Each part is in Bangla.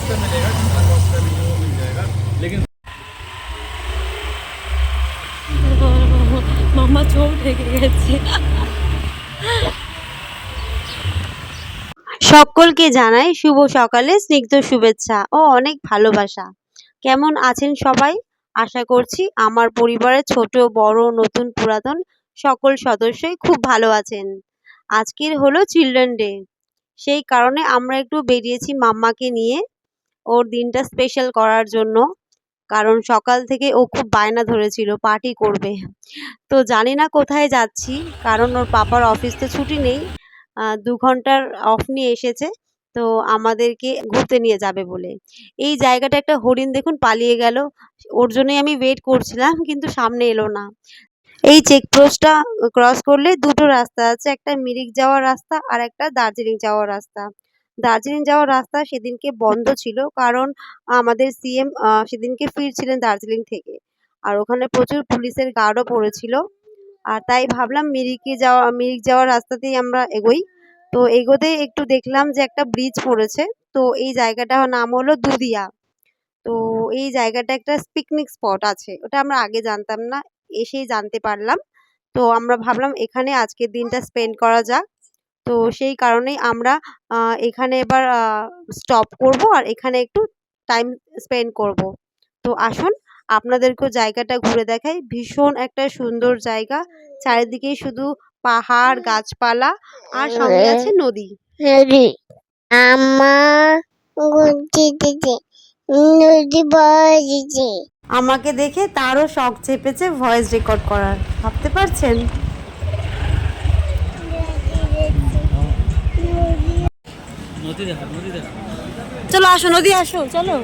सस्ते मिलेगा जितना कॉस्ट का वीडियो वो मिल जाएगा लेकिन মামা চোখ ঢেকে গেছে সকলকে জানাই শুভ সকালে স্নিগ্ধ শুভেচ্ছা ও অনেক ভালোবাসা কেমন আছেন সবাই আশা করছি আমার পরিবারের ছোট বড় নতুন পুরাতন সকল সদস্যই খুব ভালো আছেন আজকের হলো চিলড্রেন ডে সেই কারণে আমরা একটু বেরিয়েছি মাম্মাকে নিয়ে ওর দিনটা স্পেশাল করার জন্য। কারণ সকাল থেকে ও খুব বায়না ধরেছিল, পার্টি করবে। তো জানি না কোথায় যাচ্ছি, কারণ ওর পাপার অফিস তো ছুটি নেই। দু ঘণ্টার অফ নিয়ে এসেছে, তো আমাদেরকে ঘুরতে নিয়ে যাবে বলে। এই জায়গাটা একটা হরিণ দেখুন পালিয়ে গেল। ওর জন্যই আমি ওয়েট করছিলাম, কিন্তু সামনে এলো না। এই চেকপোস্টটা ক্রস করলে দুটো রাস্তা আছে, একটা মিরিক যাওয়ার রাস্তা আর একটা দার্জিলিং যাওয়ার রাস্তা। দার্জিলিং যাওয়ার রাস্তা সেদিনকে বন্ধ ছিল কারণ আমাদের সিএম সেদিনকে ফিরছিলেন দার্জিলিং থেকে। আর ওখানে প্রচুর পুলিশের গার্ডও পড়েছিল। আর তাই ভাবলাম মিরিকে যাওয়া মিরিক যাওয়ার রাস্তাতেই আমরা এগোই। তো এগোতে একটু দেখলাম যে একটা ব্রিজ পড়েছে। তো এই জায়গাটার নাম হলো দুদিয়া। তো এই জায়গাটা একটা পিকনিক স্পট আছে। ওটা আমরা আগে জানতাম না এসেই জানতে পারলাম। তো আমরা ভাবলাম এখানে আজকের দিনটা স্পেন্ড করা যাক। তো সেই কারণেই আমরা এখানে এবার স্টপ করব আর এখানে একটু টাইম স্পেন্ড করব। তো আসুন আপনাদেরকেও জায়গাটা ঘুরে দেখাই। ভীষণ একটা সুন্দর জায়গা। চারিদিকে শুধু পাহাড় গাছপালা আর সঙ্গে আছে নদী। আমাকে দেখে তারও শখ চেপেছে ভয়েস রেকর্ড করার। ভাবতে পারছেন? চলো আসো, নদী আসো, চলো।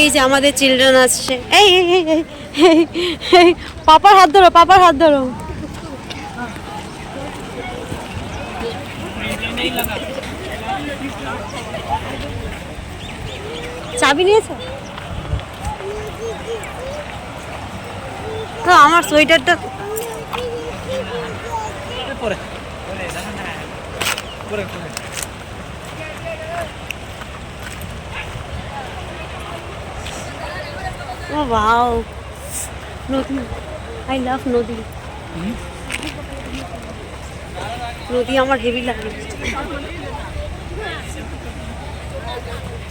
এই যে আমাদের চিলড্রেন আসছে। এই, পাপার হাত ধরো, পাপার হাত ধরো। চাবি নিয়েছো? তো আমার সোয়েটারটা ও বাও নদী আই লাভ নদী। নদী আমার হেভি লাগে।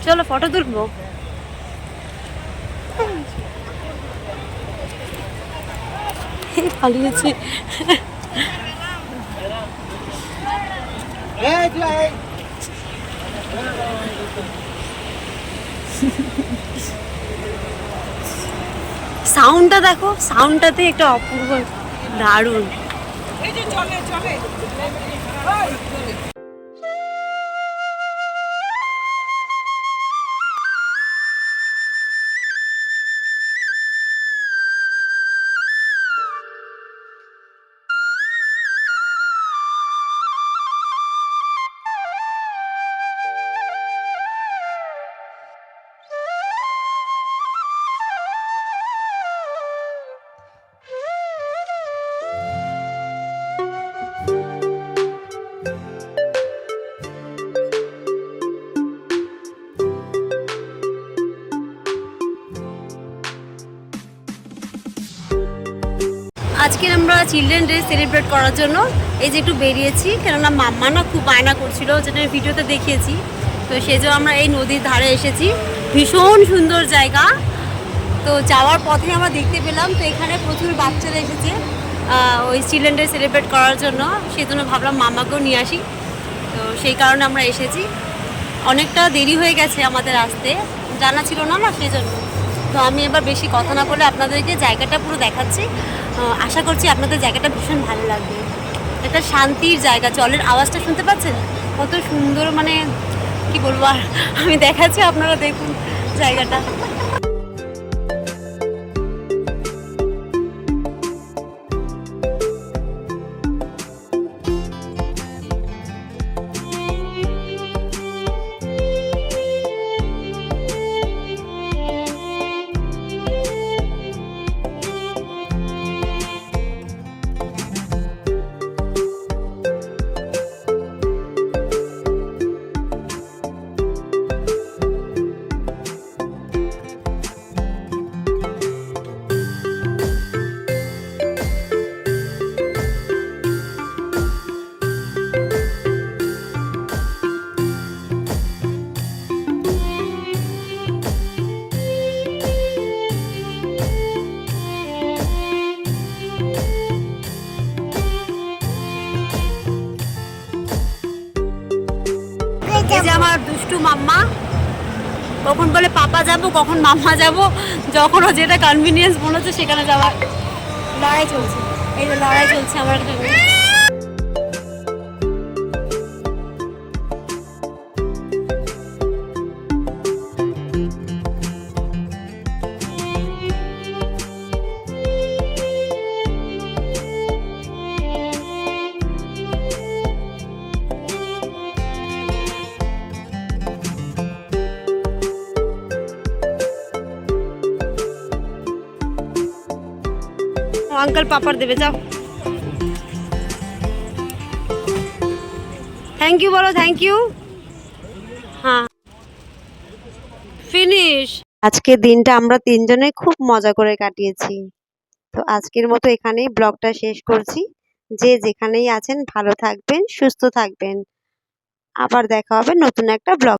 চলো ফটো তুলবো এই পালিয়েছে। সাউন্ডটা দেখো সাউন্ডটাতে একটা অপূর্ব দারুণ। আজকের আমরা চিলড্রেন ডে সেলিব্রেট করার জন্য এই যে একটু বেরিয়েছি, কেননা মাম্মা না খুব বায়না করছিল যেটা ভিডিওতে দেখিয়েছি। তো সেই জন্য আমরা এই নদীর ধারে এসেছি। ভীষণ সুন্দর জায়গা। তো যাওয়ার পথে আমরা দেখতে পেলাম, তো এখানে প্রচুর বাচ্চারা এসেছে ওই চিলড্রেন ডে সেলিব্রেট করার জন্য। সেই জন্য ভাবলাম মামাকেও নিয়ে আসি। তো সেই কারণে আমরা এসেছি। অনেকটা দেরি হয়ে গেছে আমাদের আসতে। জানা ছিল না না সেই জন্য তো আমি এবার বেশি কথা না বলে আপনাদেরকে জায়গাটা পুরো দেখাচ্ছি। আশা করছি আপনাদের জায়গাটা ভীষণ ভালো লাগবে। একটা শান্তির জায়গা, জলের আওয়াজটা শুনতে পাচ্ছেন? কত সুন্দর মানে কি বলব, আর আমি দেখাচ্ছি আপনারা দেখুন জায়গাটা। আমার দুষ্টু মাম্মা, কখন বলে পাপা যাব, কখন মাম্মা যাব, যখন ও যেটা কনভিনিয়েন্স মনে হচ্ছে সেখানে যাওয়ার। লড়াই চলছে। এই যে লড়াই চলছে আমার আঙ্কেল পাপার দেবে, যাও। থ্যাংক ইউ বলো থ্যাংক ইউ হ্যাঁ। ফিনিশ আজকের দিনটা আমরা তিনজনে খুব মজা করে কাটিয়েছি। তো আজকের মতো এখানেই ব্লগটা শেষ করছি। যে যেখানেই আছেন, ভালো থাকবেন, সুস্থ থাকবেন। আবার দেখা হবে নতুন একটা ব্লগ